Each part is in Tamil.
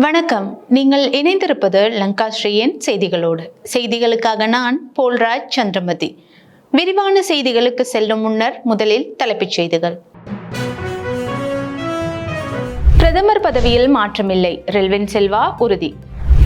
வணக்கம். நீங்கள் இணைந்திருப்பது லங்காஸ்ரீயின் செய்திகளோடு. செய்திகளுக்காக நான் போல்ராஜ் சந்திரமதி. விரிவான செய்திகளுக்கு செல்லும் முன்னர் முதலில் தலைப்புச் செய்திகள். பிரதமர் பதவியில் மாற்றமில்லை. ரெல்வின் செல்வா உறுதி.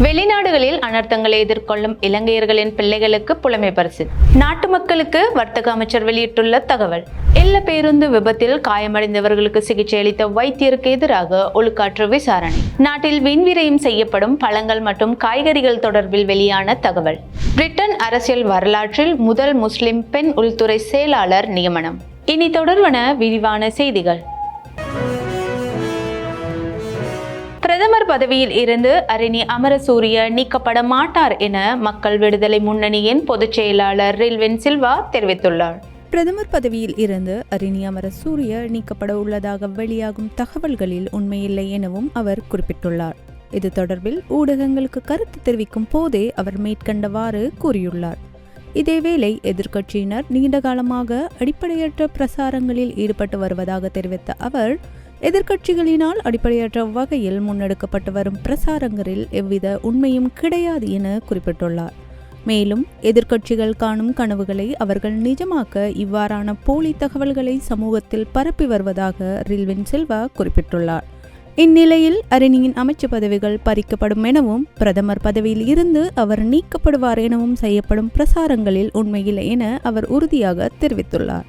வெளிநாடுகளில் அனர்த்தங்களை எதிர்கொள்ளும் இலங்கையர்களின் பிள்ளைகளுக்கு புலமை பரிசு. நாட்டு மக்களுக்கு வர்த்தக அமைச்சர் வெளியிட்டுள்ள தகவல். எல்ல பேருந்து விபத்தில் காயமடைந்தவர்களுக்கு சிகிச்சை அளித்த வைத்தியருக்கு எதிராக ஒழுக்காற்று விசாரணை. நாட்டில் விண்விரயம் செய்யப்படும் பழங்கள் மற்றும் காய்கறிகள் தொடர்பில் வெளியான தகவல். பிரிட்டன் அரசியல் வரலாற்றில் முதல் முஸ்லிம் பெண் உள்துறை செயலாளர் நியமனம். இனி தொடர்வன விரிவான செய்திகள். பிரதமர் பதவியில் இருந்து அரணி அமரசூரிய நீக்கப்பட மாட்டார் என மக்கள் விடுதலை முன்னணியின் பொதுச் செயலாளர் ரில்வின் சில்வா தெரிவித்துள்ளார். பிரதமர் பதவியில் இருந்து அரிணி அமர சூரிய நீக்கப்பட உள்ளதாக வெளியாகும் தகவல்களில் உண்மையில்லை எனவும் அவர் குறிப்பிட்டுள்ளார். இது தொடர்பில் ஊடகங்களுக்கு கருத்து தெரிவிக்கும் போதே அவர் மேற்கண்டவாறு கூறியுள்ளார். இதேவேளை எதிர்க்கட்சியினர் நீண்டகாலமாக அடிப்படையற்ற பிரசாரங்களில் ஈடுபட்டு வருவதாக தெரிவித்த அவர் எதிர்க்கட்சிகளினால் அடிப்படையற்ற வகையில் முன்னெடுக்கப்பட்டு வரும் பிரசாரங்களில் எவ்வித உண்மையும் கிடையாது என குறிப்பிட்டுள்ளார். மேலும் எதிர்க்கட்சிகள் காணும் கனவுகளை அவர்கள் நிஜமாக்க இவ்வாறான போலி தகவல்களை சமூகத்தில் பரப்பி வருவதாக ரில்வின் சில்வா குறிப்பிட்டுள்ளார். இந்நிலையில் அரிணியின் அமைச்சு பதவிகள் பறிக்கப்படும் எனவும் பிரதமர் பதவியில் இருந்து அவர் நீக்கப்படுவார் எனவும் செய்யப்படும் பிரசாரங்களில் உண்மையில்லை என அவர் உறுதியாக தெரிவித்துள்ளார்.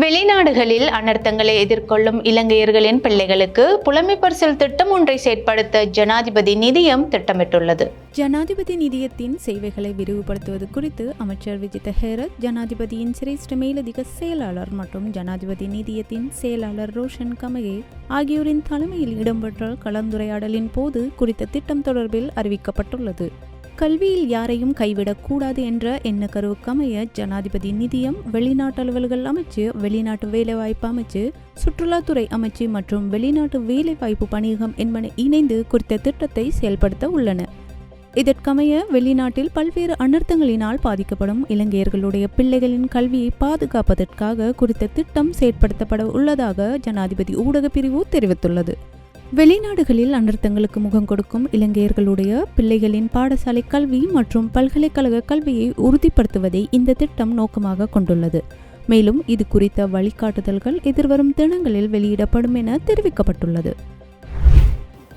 வெளிநாடுகளில் அனர்த்தங்களை எதிர்கொள்ளும் இலங்கையர்களின் பிள்ளைகளுக்கு புலமை பரிசில் திட்டம் ஒன்றை செயற்படுத்த ஜனாதிபதி நிதியம் திட்டமிட்டுள்ளது. ஜனாதிபதி நிதியத்தின் சேவைகளை விரிவுபடுத்துவது குறித்து அமைச்சர் விஜித ஹேரத் ஜனாதிபதியின் சிரேஷ்ட மேலதிக செயலாளர் மற்றும் ஜனாதிபதி நிதியத்தின் செயலாளர் ரோஷன் கமகே ஆகியோரின் தலைமையில் இடம்பெற்ற கலந்துரையாடலின் போது குறித்த திட்டம் தொடர்பில் அறிவிக்கப்பட்டுள்ளது. கல்வியில் யாரையும் கைவிடக்கூடாது என்ற எண்ணக்கருவுக்கமைய ஜனாதிபதி நிதியம் வெளிநாட்டு அலுவல்கள் அமைச்சு வெளிநாட்டு வேலைவாய்ப்பு அமைச்சு சுற்றுலாத்துறை அமைச்சு மற்றும் வெளிநாட்டு வேலைவாய்ப்பு பணியகம் என்பன இணைந்து குறித்த திட்டத்தை செயல்படுத்த உள்ளன. இதற்கமைய வெளிநாட்டில் பல்வேறு அனர்த்தங்களினால் பாதிக்கப்படும் இலங்கையர்களுடைய பிள்ளைகளின் கல்வியை பாதுகாப்பதற்காக குறித்த திட்டம் செயற்படுத்தப்பட உள்ளதாக ஜனாதிபதி ஊடகப்பிரிவு தெரிவித்துள்ளது. வெளிநாடுகளில் அனர்த்தங்களுக்கு முகம் கொடுக்கும் இலங்கையர்களுடைய பிள்ளைகளின் பாடசாலை கல்வி மற்றும் பல்கலைக்கழக கல்வியை உறுதிப்படுத்துவதை இந்த திட்டம் நோக்கமாக கொண்டுள்ளது. மேலும் இது குறித்த வழிகாட்டுதல்கள் எதிர்வரும் தினங்களில் வெளியிடப்படும் என தெரிவிக்கப்பட்டுள்ளது.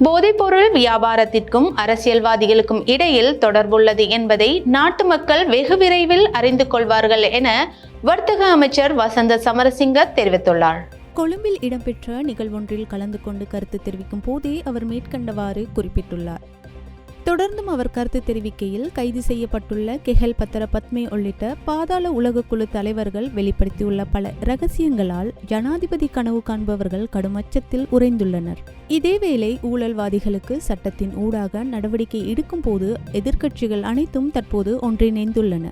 போதைப்பொருள் வியாபாரத்திற்கும் அரசியல்வாதிகளுக்கும் இடையில் தொடர்புள்ளது என்பதை நாட்டு மக்கள் வெகு விரைவில் அறிந்து கொள்வார்கள் என வர்த்தக அமைச்சர் வசந்த சமரசிங்க தெரிவித்துள்ளார். கொழும்பில் இடம்பெற்ற நிகழ்வொன்றில் கலந்து கொண்டு கருத்து தெரிவிக்கும் போதே அவர் மேற்கண்டவாறு குறிப்பிட்டுள்ளார். தொடர்ந்தும் அவர் கருத்து தெரிவிக்கையில் கைது செய்யப்பட்டுள்ள கெஹல் பத்திர பத்மே உள்ளிட்ட பாதாள உலகக்குழு தலைவர்கள் வெளிப்படுத்தியுள்ள பல ரகசியங்களால் ஜனாதிபதி கனவு காண்பவர்கள் கடும் அச்சத்தில் உறைந்துள்ளனர். இதேவேளை ஊழல்வாதிகளுக்கு சட்டத்தின் ஊடாக நடவடிக்கை எடுக்கும் போது எதிர்க்கட்சிகள் அனைத்தும் தற்போது ஒன்றிணைந்துள்ளன.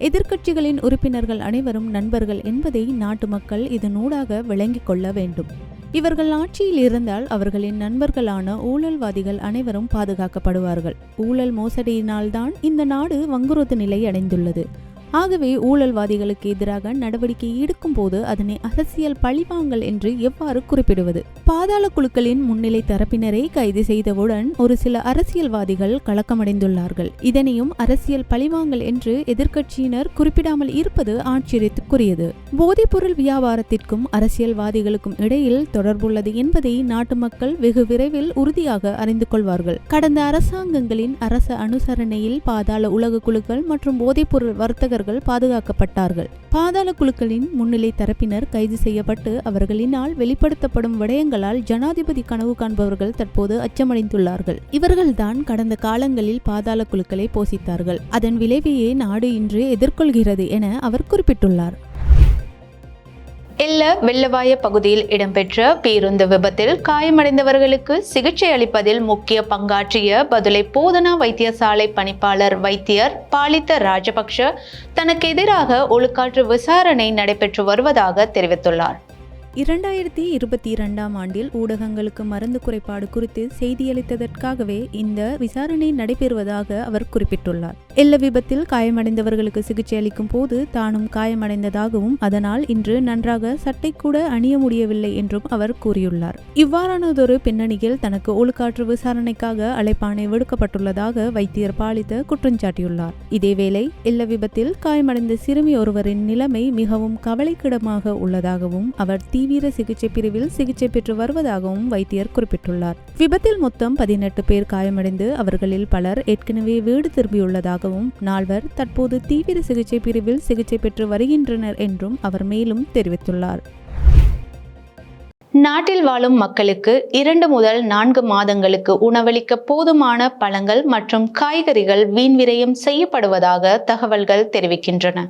எதிர்க்கட்சிகளின் உறுப்பினர்கள் அனைவரும் நண்பர்கள் என்பதை நாட்டு மக்கள் இதனூடாக விளங்கிக் கொள்ள வேண்டும். இவர்கள் ஆட்சியில் இருந்தால் அவர்களின் நண்பர்களான ஊழல்வாதிகள் அனைவரும் பாதுகாக்கப்படுவார்கள். ஊழல் மோசடியினால்தான் இந்த நாடு வங்குரோத்து நிலை அடைந்துள்ளது. ஆகவே ஊழல்வாதிகளுக்கு எதிராக நடவடிக்கை எடுக்கும் போது அதனை அரசியல் பழிவாங்கல் என்று எவ்வாறு குறிப்பிடுவது? பாதாள குழுக்களின் முன்னிலை தரப்பினரை கைது செய்தவுடன் ஒரு சில அரசியல்வாதிகள் கலக்கமடைந்துள்ளார்கள். இதனையும் அரசியல் பழிவாங்கல் என்று எதிர்க்கட்சியினர் குறிப்பிடாமல் இருப்பது ஆச்சரியத்துக்குரியது. போதைப்பொருள் வியாபாரத்திற்கும் அரசியல்வாதிகளுக்கும் இடையில் தொடர்புள்ளது என்பதை நாட்டு மக்கள் வெகு விரைவில் உறுதியாக அறிந்து கொள்வார்கள். கடந்த அரசாங்கங்களின் அரச அனுசரணையில் பாதாள உலக குழுக்கள் மற்றும் போதைப்பொருள் வர்த்தகர்கள் பாதுகாக்கப்பட்டார்கள். பாதாள குழுக்களின் முன்னிலை தரப்பினர் கைது செய்யப்பட்டு அவர்களினால் வெளிப்படுத்தப்படும் விடயங்களால் ஜனாதிபதி கனவு காண்பவர்கள் தற்போது அச்சமடைந்துள்ளார்கள். இவர்கள்தான் கடந்த காலங்களில் பாதாள குழுக்களை போசித்தார்கள் அதன் விளைவையே நாடு இன்று எதிர்கொள்கிறது என அவர் குறிப்பிட்டுள்ளார். எல்ல வெள்ளவாய பகுதியில் இடம்பெற்ற பேருந்து விபத்தில் காயமடைந்தவர்களுக்கு சிகிச்சை அளிப்பதில் முக்கிய பங்காற்றிய பதுளை போதனா வைத்தியசாலை பணிப்பாளர் வைத்தியர் பாலித்த ராஜபக்ஷ தனக்கு எதிராக ஒழுக்காற்று விசாரணை நடைபெற்று வருவதாக தெரிவித்துள்ளார். இரண்டாயிரத்தி இருபத்தி இரண்டாம் ஆண்டில் ஊடகங்களுக்கு மருந்து குறைபாடு குறித்து செய்தியளித்ததற்காகவே இந்த விசாரணை நடைபெறுவதாக அவர் குறிப்பிட்டுள்ளார். எல்ல விபத்தில் காயமடைந்தவர்களுக்கு சிகிச்சை அளிக்கும் போது தானும் காயமடைந்ததாகவும் அதனால் இன்று நன்றாக சட்டை கூட அணிய முடியவில்லை என்றும் அவர் கூறியுள்ளார். இவ்வாறானதொரு பின்னணியில் தனக்கு ஒழுக்காற்று விசாரணைக்காக அழைப்பாணை விடுக்கப்பட்டுள்ளதாக வைத்தியர் பாலித்த குற்றஞ்சாட்டியுள்ளார் இதேவேளை எல்ல விபத்தில் காயமடைந்த சிறுமி ஒருவரின் நிலைமை மிகவும் கவலைக்கிடமாக உள்ளதாகவும் அவர் தீவிர சிகிச்சை பிரிவில் சிகிச்சை பெற்று வருவதாகவும் வைத்தியர் குறிப்பிட்டுள்ளார். விபத்தில் மொத்தம் பதினெட்டு பேர் காயமடைந்து அவர்களில் பலர் ஏற்கனவே வீடு திரும்பியுள்ளதாக திரும்பியுள்ளதாகவும் நால்வர் தற்போது தீவிர சிகிச்சை பிரிவில் சிகிச்சை பெற்று வருகின்றனர் என்றும் அவர் மேலும் தெரிவித்துள்ளார். நாட்டில் வாழும் மக்களுக்கு இரண்டு முதல் நான்கு மாதங்களுக்கு உணவளிக்க போதுமான பழங்கள் மற்றும் காய்கறிகள் வீண் விரயம் செய்யப்படுவதாக தகவல்கள் தெரிவிக்கின்றன.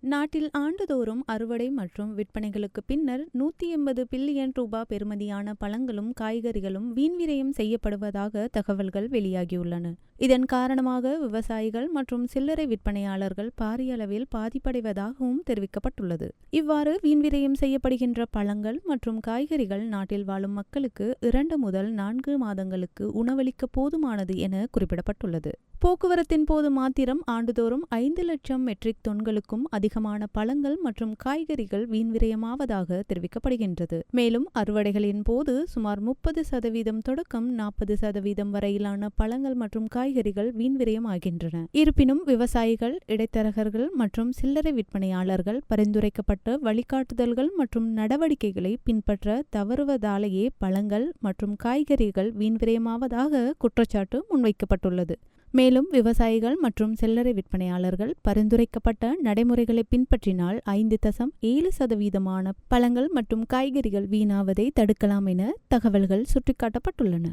நாட்டில் ஆண்டுதோறும் அறுவடை மற்றும் விற்பனைகளுக்கு பின்னர் நூற்றி எண்பது பில்லியன் ரூபாய் பெறுமதியான பழங்களும் காய்கறிகளும் வீண்விரயம் செய்யப்படுவதாக தகவல்கள் வெளியாகியுள்ளன. இதன் காரணமாக விவசாயிகள் மற்றும் சில்லறை விற்பனையாளர்கள் பாரிய அளவில் பாதிப்படைவதாகவும் தெரிவிக்கப்பட்டுள்ளது. இவ்வாறு வீண்விரயம் செய்யப்படுகின்ற பழங்கள் மற்றும் காய்கறிகள் நாட்டில் வாழும் மக்களுக்கு இரண்டு முதல் நான்கு மாதங்களுக்கு உணவளிக்க போதுமானது என குறிப்பிடப்பட்டுள்ளது. போக்குவரத்தின் போது மாத்திரம் ஆண்டுதோறும் ஐந்து லட்சம் மெட்ரிக் தொன்களுக்கும் அதிகமான பழங்கள் மற்றும் காய்கறிகள் வீண்விரயமாவதாக தெரிவிக்கப்படுகின்றது. மேலும் அறுவடைகளின் போது சுமார் முப்பது சதவீதம் தொடக்கம் நாற்பது சதவீதம் வரையிலான பழங்கள் மற்றும் காய்கறிகள் வீண்விரயமாகின்றன இருப்பினும் விவசாயிகள் இடைத்தரகர்கள் மற்றும் சில்லறை விற்பனையாளர்கள் பரிந்துரைக்கப்பட்ட வழிகாட்டுதல்கள் மற்றும் நடவடிக்கைகளை பின்பற்ற தவறுவதாலேயே பழங்கள் மற்றும் காய்கறிகள் வீண்விரயமாவதாக குற்றச்சாட்டு முன்வைக்கப்பட்டுள்ளது. மேலும் விவசாயிகள் மற்றும் சில்லறை விற்பனையாளர்கள் பரிந்துரைக்கப்பட்ட நடைமுறைகளை பின்பற்றினால் ஐந்து தசம் ஏழு சதவீதமான பழங்கள் மற்றும் காய்கறிகள் வீணாவதை தடுக்கலாம் என தகவல்கள் சுட்டிக்காட்டப்பட்டுள்ளன.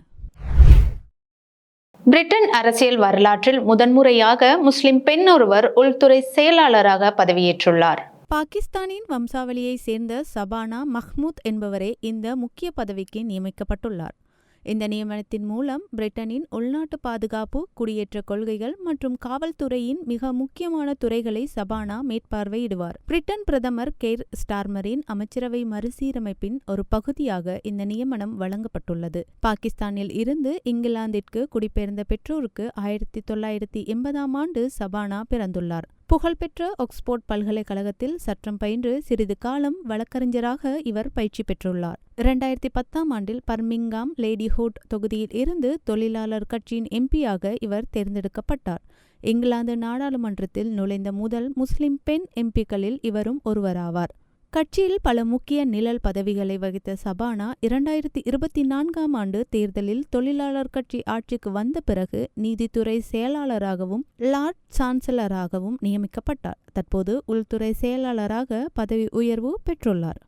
பிரிட்டன் அரசியல் வரலாற்றில் முதன்முறையாக முஸ்லிம் பெண் ஒருவர் உள்துறை செயலாளராக பதவியேற்றுள்ளார். பாகிஸ்தானின் வம்சாவளியை சேர்ந்த சபானா மஹ்மூத் என்பவரே இந்த முக்கிய பதவிக்கு நியமிக்கப்பட்டுள்ளார். இந்த நியமனத்தின் மூலம் பிரிட்டனின் உள்நாட்டு பாதுகாப்பு குடியேற்ற கொள்கைகள் மற்றும் காவல்துறையின் மிக முக்கியமான துறைகளை சபானா மேற்பார்வையிடுவார். பிரிட்டன் பிரதமர் கெய்ர் ஸ்டார்மரின் அமைச்சரவை மறுசீரமைப்பின் ஒரு பகுதியாக இந்த நியமனம் வழங்கப்பட்டுள்ளது. பாகிஸ்தானில் இருந்து இங்கிலாந்திற்கு குடிபெயர்ந்த பெற்றோருக்கு ஆயிரத்தி தொள்ளாயிரத்தி எண்பதாம் ஆண்டு சபானா பிறந்துள்ளார். புகழ்பெற்ற ஆக்ஸ்போர்ட் பல்கலைக்கழகத்தில் சட்டம் பயின்று சிறிது காலம் வழக்கறிஞராக இவர் பயிற்சி பெற்றுள்ளார். இரண்டாயிரத்தி பத்தாம் ஆண்டில் பர்மிங்காம் லேடிஹுட் தொகுதியில் இருந்து தொழிலாளர் கட்சியின் எம்பியாக இவர் தேர்ந்தெடுக்கப்பட்டார். இங்கிலாந்து நாடாளுமன்றத்தில் நுழைந்த முதல் முஸ்லிம் பெண் எம்பிக்களில் இவரும் ஒருவராவார். கட்சியில் பல முக்கிய நிழல் பதவிகளை வகித்த சபானா இரண்டாயிரத்தி இருபத்தி நான்காம் ஆண்டு தேர்தலில் தொழிலாளர் கட்சி ஆட்சிக்கு வந்த பிறகு நீதித்துறை செயலாளராகவும் லார்ட் சான்சலராகவும் நியமிக்கப்பட்டார். தற்போது உள்துறை செயலாளராக பதவி உயர்வு பெற்றுள்ளார்.